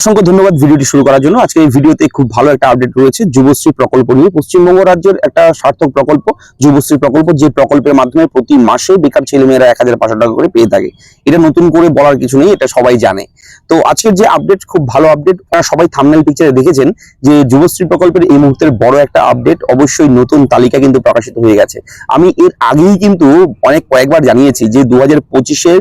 অসংখ্য ধন্যবাদ ভিডিওটি শুরু করার জন্য। আজকে এই ভিডিওতে খুব ভালো একটা আপডেট রয়েছে যুবশ্রী প্রকল্প নিয়ে। পশ্চিমবঙ্গ রাজ্যের একটা সার্থক প্রকল্প, যুবশ্রী প্রকল্প, যে প্রকল্পের মাধ্যমে প্রতি মাসে বেকার ছেলেমেয়েরা এক হাজার পাঁচশো টাকা করে পেয়ে থাকে। এটা নতুন করে বলার কিছু নেই, এটা সবাই জানে। তো আজকের যে আপডেট খুব ভালো আপডেট সবাই থামনেল পিকচারে দেখেছেন যে যুবশ্রী প্রকল্পের এই মুহূর্তের বড় একটা আপডেট অবশ্যই নতুন তালিকা কিন্তু প্রকাশিত হয়ে গেছে। আমি এর আগেই কিন্তু অনেক কয়েকবার জানিয়েছি যে দু হাজার পঁচিশের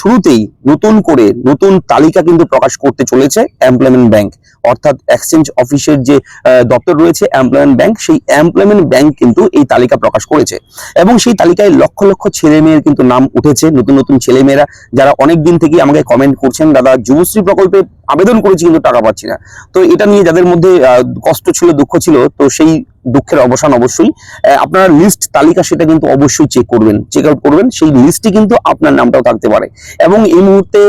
শুরুতেই নতুন করে নতুন তালিকা কিন্তু প্রকাশ করতে চলেছে। এমপ্লয়মেন্ট ব্যাংক অর্থাৎ এক্সচেঞ্জ অফিসের যে দপ্তর রয়েছে এমপ্লয়মেন্ট ব্যাংক সেই এমপ্লয়মেন্ট ব্যাংক কিন্তু এই তালিকা প্রকাশ করেছে। এবং সেই তালিকায় লক্ষ লক্ষ ছেলে মেয়ের কিন্তু নাম উঠেছে, নতুন নতুন ছেলে মেয়েরা যারা অনেক দিন থেকে আমাকে কমেন্ট করছেন, দাদা, যুবশ্রী প্রকল্পে আবেদন করেছি কিন্তু টাকা পাচ্ছি না। তো এটা নিয়ে যাদের মধ্যে কষ্ট ছিল, দুঃখ ছিল, তো সেই দুঃখের অবসান অবশ্যই। আপনার লিস্ট তালিকা সেটা কিন্তু অবশ্যই চেক করবেন চেক আউট করবেন। সেই লিস্টে কিন্তু আপনার নামটাও থাকতে পারে। এবং এই মুহূর্তে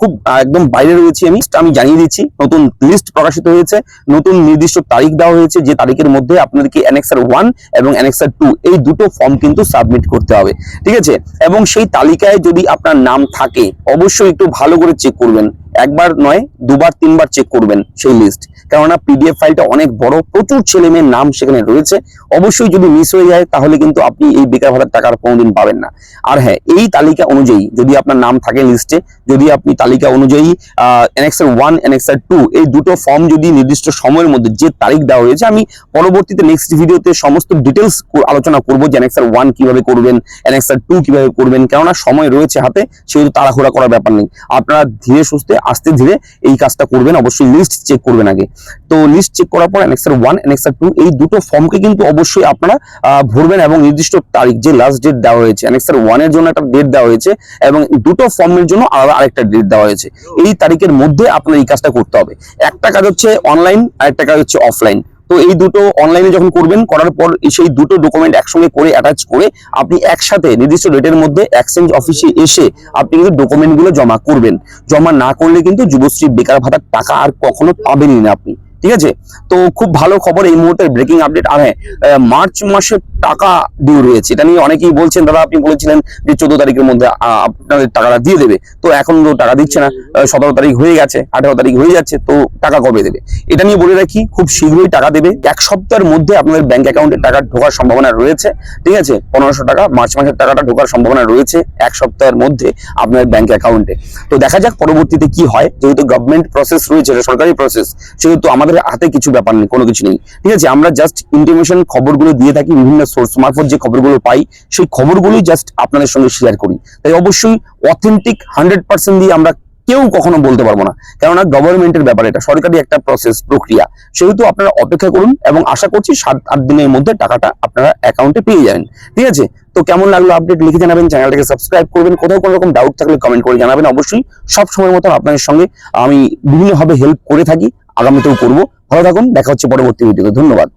খুব একদম বাইরে রয়েছে আমি আমি জানিয়ে দিচ্ছি। নতুন লিস্ট প্রকাশিত হয়েছে, নতুন নির্দিষ্ট তারিখ দেওয়া হয়েছে, যে তারিখের মধ্যে আপনাদেরকে অ্যানেক্সার ওয়ান এবং অ্যানেক্সার টু এই দুটো ফর্ম কিন্তু সাবমিট করতে হবে। ঠিক আছে? এবং সেই তালিকায় যদি আপনার নাম থাকে, অবশ্যই একটু ভালো করে চেক করবেন। একবার নয়, দুবার, তিনবার চেক করবেন সেই লিস্ট কেননা পিডিএফ ফাইলটা অনেক বড়, প্রচুর ছেলে মেয়ের নাম সেখানে রয়েছে। অবশ্যই যদি মিস হয়ে যায়, তাহলে কিন্তু আপনি এই বেকার ভাতার টাকা আর কোনোদিন পাবেন না। আর হ্যাঁ এই তালিকা অনুযায়ী যদি আপনার নাম থাকে লিস্টে যদি আপনি তালিকা অনুযায়ী এনএক্সার ওয়ান এনএক্সার টু এই দুটো ফর্ম যদি নির্দিষ্ট সময়ের মধ্যে যে তারিখ দেওয়া হয়েছে, আমি পরবর্তীতে নেক্সট ভিডিওতে সমস্ত ডিটেলস আলোচনা করব যে এনএক্সার ওয়ান কীভাবে করবেন এনএক্সার টু কীভাবে করবেন, কেননা সময় রয়েছে হাতে, সেহেতু তাড়াহুড়া করার ব্যাপার নেই। আপনারা ধীরে সুস্থে, আস্তে ধীরে এই কাজটা করবেন, অবশ্যই লিস্ট চেক করবেন আগে। তো লিস্ট চেক করার পর এনএক্সার ওয়ান এনএক্সার টু এই দুটো ফর্মকে কিন্তু অবশ্যই আপনারা ভরবেন এবং নির্দিষ্ট তারিখ, যে লাস্ট ডেট দেওয়া হয়েছে এনএক্সার ওয়ানের জন্য একটা ডেট দেওয়া হয়েছে এবং দুটো ফর্মের জন্য আলাদা আরেকটা ডেট দেওয়া হয়েছে। এই তারিখের মধ্যে আপনার এই কাজটা করতে হবে। একটা কাজ হচ্ছে অনলাইন আর একটা কাজ হচ্ছে অফলাইন তো এই দুটো অনলাইনে যখন করবেন, করার পর সেই দুটো ডকুমেন্ট একসঙ্গে করে অ্যাটাচ করে আপনি একসাথে নির্দিষ্ট ডেটের মধ্যে এক্সচেঞ্জ অফিসে এসে আপনি কিন্তু ডকুমেন্টগুলো জমা করবেন। জমা না করলে কিন্তু যুবশ্রী বেকার ভাতার টাকা আর কখনো পাবেনই না আপনি। ঠিক আছে? তো খুব ভালো খবর এই মুহূর্তে ব্রেকিং আপডেট আর হ্যাঁ মার্চ মাসে টাকা ডিউ রয়েছে। এটা নিয়ে অনেকেই বলছেন, দাদা আপনি বলেছিলেন যে চোদ্দ তারিখের মধ্যে আপনাদের টাকাটা দিয়ে দেবে। তো এখন তো টাকা দিচ্ছে না। সতেরো তারিখ হয়ে গেছে, আঠারো তারিখ হয়ে যাচ্ছে, তো টাকা কবে দেবে? এটা নিয়ে বলে রাখি, খুব শীঘ্রই টাকা দেবে। এক সপ্তাহের মধ্যে আপনাদের ব্যাংক অ্যাকাউন্টে টাকা ঢোকার সম্ভাবনা রয়েছে। ঠিক আছে? পনেরোশো টাকা, মার্চ মাসের টাকাটা ঢোকার সম্ভাবনা রয়েছে এক সপ্তাহের মধ্যে আপনার ব্যাংক অ্যাকাউন্টে তো দেখা যাক পরবর্তীতে কি হয়। যেহেতু গভর্নমেন্ট প্রসেস রয়েছে সরকারি প্রসেস সেহেতু আমাদের হাতে কিছু ব্যাপার নেই, কোনো কিছু নেই। ঠিক আছে, আমরা জাস্ট ইনফরমেশন খবরগুলো দিয়ে থাকি, বিভিন্ন সোর্স মারফত যে খবরগুলো পাই, সেই খবরগুলোই জাস্ট আপনাদের সঙ্গে শেয়ার করি। তাই অবশ্যই অথেন্টিক হান্ড্রেড পার্সেন্ট দিয়ে আমরা কেউ কখনো বলতে পারব না। কেননা গভর্নমেন্টের ব্যাপার এটা, সরকারি একটা প্রসেস প্রক্রিয়া। সেহেতু আপনারা অপেক্ষা করুন এবং আশা করছি সাত, আট দিনের মধ্যে টাকাটা আপনারা অ্যাকাউন্টে পেয়ে যাবেন। ঠিক আছে? তো কেমন লাগল আপডেট লিখে জানাবেন চ্যানেলটাকে সাবস্ক্রাইব করবেন। কোথাও কোনো রকম ডাউট থাকলে কমেন্ট করে জানাবেন। অবশ্যই সব সময়ের মতন আপনাদের সঙ্গে আমি বিভিন্নভাবে হেল্প করে থাকি। আগামীতেও করব। ভালো থাকুন দেখা হচ্ছে পরবর্তী ভিডিওতে ধন্যবাদ।